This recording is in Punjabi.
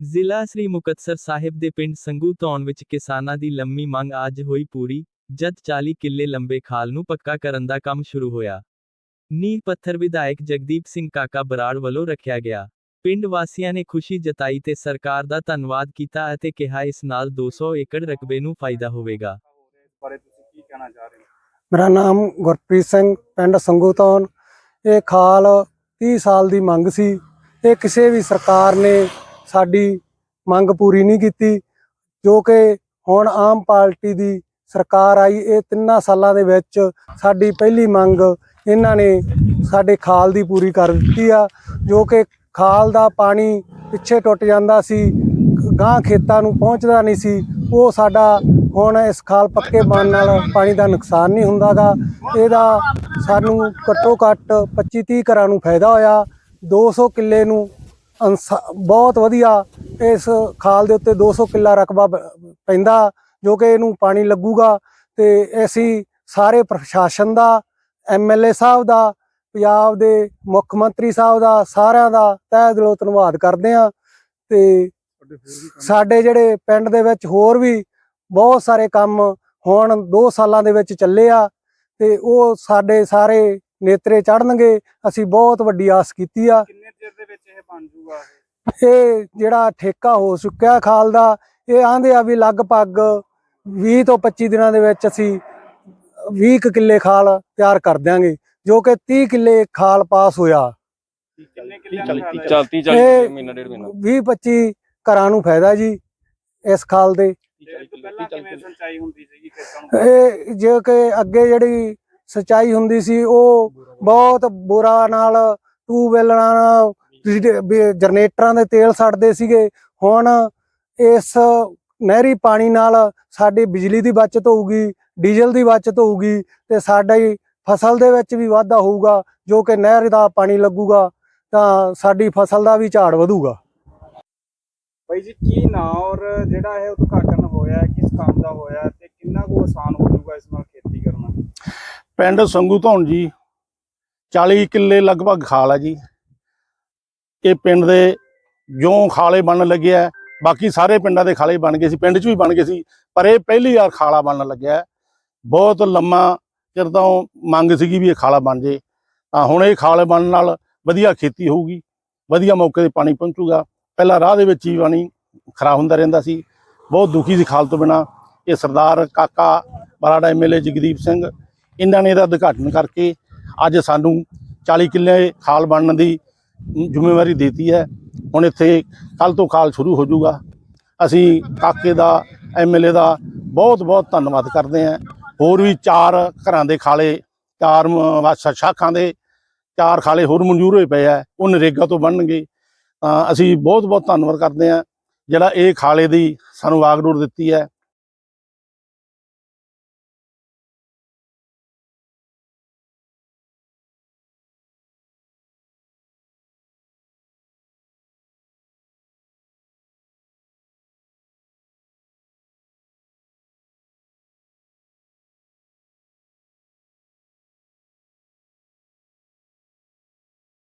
ਜ਼ਿਲ੍ਹਾ ਸ੍ਰੀ ਮੁਕਤਸਰ ਸਾਹਿਬ ਦੇ ਪਿੰਡ ਸੰਗੂ ਧੌਣ ਵਿੱਚ ਕਿਸਾਨਾਂ ਦੀ ਲੰਮੀ ਮੰਗ ਅੱਜ ਹੋਈ ਪੂਰੀ ਜਦ 40 ਕਿੱਲੇ ਲੰਬੇ ਖਾਲ ਨੂੰ ਪੱਕਾ ਕਰਨ ਦਾ ਕੰਮ ਸ਼ੁਰੂ ਹੋਇਆ। ਨੀਂਹ ਪੱਥਰ ਵਿਧਾਇਕ ਜਗਦੀਪ ਸਿੰਘ ਕਾਕਾ ਬਰਾੜ ਵੱਲੋਂ ਰੱਖਿਆ ਗਿਆ। ਪਿੰਡ ਵਾਸੀਆਂ ਨੇ ਖੁਸ਼ੀ ਜਤਾਈ ਤੇ ਸਰਕਾਰ ਦਾ ਧੰਨਵਾਦ ਕੀਤਾ ਅਤੇ ਕਿਹਾ ਇਸ ਨਾਲ 200 ਏਕੜ ਰਕਬੇ ਨੂੰ ਫਾਇਦਾ ਹੋਵੇਗਾ। ਮੇਰਾ ਨਾਮ ਗੁਰਪ੍ਰੀਤ ਸਿੰਘ ਪਿੰਡ ਸੰਗੂਤੌਨ ਇਹ ਖਾਲ 30 ਸਾਲ ਦੀ ਮੰਗ ਸੀ। ਇਹ ਕਿਸੇ ਵੀ ਸਰਕਾਰ ਨੇ ਸਾਡੀ ਮੰਗ ਪੂਰੀ ਨਹੀਂ ਕੀਤੀ, ਜੋ ਕਿ ਹੁਣ ਆਮ ਪਾਰਟੀ ਦੀ ਸਰਕਾਰ ਆਈ, ਇਹ ਤਿੰਨਾਂ ਸਾਲਾਂ ਦੇ ਵਿੱਚ ਸਾਡੀ ਪਹਿਲੀ ਮੰਗ ਇਹਨਾਂ ਨੇ ਸਾਡੇ ਖਾਲ ਦੀ ਪੂਰੀ ਕਰ ਦਿੱਤੀ ਆ, ਜੋ ਕਿ ਖਾਲ ਦਾ ਪਾਣੀ ਪਿੱਛੇ ਟੁੱਟ ਜਾਂਦਾ ਸੀ ਗਾਂ ਖੇਤਾਂ ਨੂੰ ਪਹੁੰਚਦਾ ਨਹੀਂ ਸੀ, ਉਹ ਸਾਡਾ ਹੁਣ ਇਸ ਖਾਲ ਪੱਕੇ ਬਣ ਨਾਲ ਪਾਣੀ ਦਾ ਨੁਕਸਾਨ ਨਹੀਂ ਹੁੰਦਾਗਾ। ਇਹਦਾ ਸਾਨੂੰ ਘੱਟੋ ਘੱਟ 25 30 ਘਰਾਂ ਨੂੰ ਫਾਇਦਾ ਹੋਇਆ 200 ਕਿੱਲੇ ਨੂੰ ਬਹੁਤ ਵਧੀਆ ਇਸ ਖਾਲ ਦੇ ਉੱਤੇ 200 ਕਿੱਲਾ ਰਕਬਾ ਪੈਂਦਾ ਜੋ ਕਿ ਇਹਨੂੰ ਪਾਣੀ ਲੱਗੂਗਾ ਤੇ ਅਸੀਂ ਸਾਰੇ ਪ੍ਰਸ਼ਾਸਨ ਦਾ ਐਮਐਲਏ ਸਾਹਿਬ ਦਾ ਪੰਜਾਬ ਦੇ ਮੁੱਖ ਮੰਤਰੀ ਸਾਹਿਬ ਦਾ ਸਾਰਿਆਂ ਦਾ ਤਹਿ ਦਿਲੋਂ ਧੰਨਵਾਦ ਕਰਦੇ ਹਾਂ ਤੇ ਸਾਡੇ ਜਿਹੜੇ ਪਿੰਡ ਦੇ ਵਿੱਚ ਹੋਰ ਵੀ ਬਹੁਤ ਸਾਰੇ ਕੰਮ ਹੁਣ 2 ਸਾਲਾਂ ਦੇ ਵਿੱਚ ਚੱਲੇ ਆ ਤੇ ਉਹ ਸਾਡੇ ਸਾਰੇ ਨੇਤਰੇ ਚੜਨਗੇ ਅਸੀਂ ਬਹੁਤ ਵੱਡੀ ਆਸ ਕੀਤੀ ਆ ਕਿੰਨੇ ਚਿਰ ਦੇ ਵਿੱਚ ਇਹ ਬਣ ਜੂਗਾ ਇਹ। ਜਿਹੜਾ ਠੇਕਾ ਹੋ ਚੁੱਕਿਆ ਖਾਲ ਦਾ ਇਹ ਆਂਦੇ ਆ ਵੀ ਲਗਭਗ 20 ਤੋਂ 25 ਦਿਨਾਂ ਦੇ ਵਿੱਚ ਅਸੀਂ 20 ਕੁ ਕਿੱਲੇ ਖਾਲ ਤਿਆਰ ਕਰ ਦਿਆਂਗੇ ਜੋ ਕਿ 30 ਕਿੱਲੇ ਖਾਲ ਪਾਸ ਹੋਇਆ। ਕਿੰਨੇ ਕਿੱਲਿਆਂ ਚਾਲੀ ਨੂੰ ਚਾਲੀ ਤੀਹ ਚਾਲੀ ਇਹ ਮਹੀਨਾ ਡੇਢ ਮਹੀਨਾ। 20 25 ਘਰਾਂ ਨੂੰ ਫਾਇਦਾ ਜੀ ਇਸ ਖਾਲ ਦੇ। ਇਹ ਜੇ ਕਿ ਅੱਗੇ ਜਿਹੜੀ ਸਚਾਈ ਹੁੰਦੀ ਸੀ ਉਹ ਬਹੁਤ ਬੁਰਾ ਨਾਲ ਟੂਬਵੈਲਾਂ ਨਾਲ ਜਨਰੇਟਰਾਂ ਦੇ ਤੇਲ ਸੜਦੇ ਸੀਗੇ ਹੁਣ ਇਸ ਨਹਿਰੀ ਪਾਣੀ ਨਾਲ ਸਾਡੀ ਬਿਜਲੀ ਦੀ ਬਚਤ ਹੋਊਗੀ ਡੀਜ਼ਲ ਦੀ ਬਚਤ ਹੋਊਗੀ ਤੇ ਸਾਡੀ ਫਸਲ ਦੇ ਵਿੱਚ ਵੀ ਵਾਧਾ ਹੋਊਗਾ ਜੋ ਕਿ ਨਹਿਰ ਦਾ ਪਾਣੀ ਲੱਗੂਗਾ ਤਾਂ ਸਾਡੀ ਫਸਲ ਦਾ ਵੀ ਝਾੜ ਵਧੂਗਾ। ਬਾਈ ਜੀ ਕੀ ਨਾਂ ਔਰ ਜਿਹੜਾ ਇਹ ਉਦਘਾਟਨ ਹੋਇਆ ਕਿਸ ਕੰਮ ਦਾ ਹੋਇਆ ਤੇ ਕਿੰਨਾ ਕੁ ਆਸਾਨ ਹੋ ਜਾਊਗਾ ਇਸ ਨਾਲ ਖੇਤੀ ਕਰਨਾ? ਪਿੰਡ ਸੰਗੂ ਧੌਣ ਜੀ 40 ਕਿੱਲੇ ਲਗਭਗ ਖਾਲ ਹੈ ਜੀ। ਇਹ ਪਿੰਡ ਦੇ ਜਿਉਂ ਖਾਲੇ ਬਣਨ ਲੱਗਿਆ ਬਾਕੀ ਸਾਰੇ ਪਿੰਡਾਂ ਦੇ ਖਾਲੇ ਬਣ ਗਏ ਸੀ, ਪਿੰਡ 'ਚ ਵੀ ਬਣ ਗਏ ਸੀ, ਪਰ ਇਹ ਪਹਿਲੀ ਵਾਰ ਖਾਲਾ ਬਣਨ ਲੱਗਿਆ ਬਹੁਤ ਲੰਮਾ ਚਿਰ ਤੋਂ ਮੰਗ ਸੀਗੀ ਵੀ ਇਹ ਖਾਲਾ ਬਣ ਜੇ, ਤਾਂ ਹੁਣ ਇਹ ਖਾਲੇ ਬਣਨ ਨਾਲ ਵਧੀਆ ਖੇਤੀ ਹੋਊਗੀ, ਵਧੀਆ ਮੌਕੇ ਤੇ ਪਾਣੀ ਪਹੁੰਚੂਗਾ। ਪਹਿਲਾਂ ਰਾਹ ਦੇ ਵਿੱਚ ਹੀ ਪਾਣੀ ਖਰਾਬ ਹੁੰਦਾ ਰਹਿੰਦਾ ਸੀ, ਬਹੁਤ ਦੁਖੀ ਸੀ ਖਾਲ ਤੋਂ ਬਿਨਾ। ਇਹ ਸਰਦਾਰ ਕਾਕਾ ਬਰਾੜਾ ਐਮਐਲਏ ਜਗਦੀਪ ਸਿੰਘ, ਇਹਨਾਂ ਨੇ ਇਹਦਾ ਉਦਘਾਟਨ ਕਰਕੇ ਅੱਜ ਸਾਨੂੰ 40 ਕਿੱਲੇ ਖਾਲ ਬਣਨ ਦੀ ਜ਼ਿੰਮੇਵਾਰੀ ਦਿੱਤੀ ਹੈ। ਹੁਣ ਇੱਥੇ ਕੱਲ ਤੋਂ ਖਾਲ ਸ਼ੁਰੂ ਹੋ ਜਾਊਗਾ। ਅਸੀਂ ਕਾਕੇ ਦਾ ਐਮਐਲਏ ਦਾ ਬਹੁਤ ਬਹੁਤ ਧੰਨਵਾਦ ਕਰਦੇ ਹਾਂ। ਹੋਰ ਵੀ ਚਾਰ ਘਰਾਂ ਦੇ ਖਾਲੇ, ਚਾਰ ਸ਼ਾਖਾਂ ਦੇ ਚਾਰ ਖਾਲੇ ਹੋਰ ਮਨਜ਼ੂਰ ਹੋਏ ਪਏ ਆ। ਉਹ ਨਰੇਗਾ ਤੋਂ ਬਣਨਗੇ। ਤਾਂ ਅਸੀਂ ਬਹੁਤ ਬਹੁਤ ਧੰਨਵਾਦ ਕਰਦੇ ਹਾਂ। ਜਿਹੜਾ ਇਹ ਖਾਲੇ ਦੀ ਸਾਨੂੰ ਵਾਗਡੋਰ ਦਿੱਤੀ ਹੈ।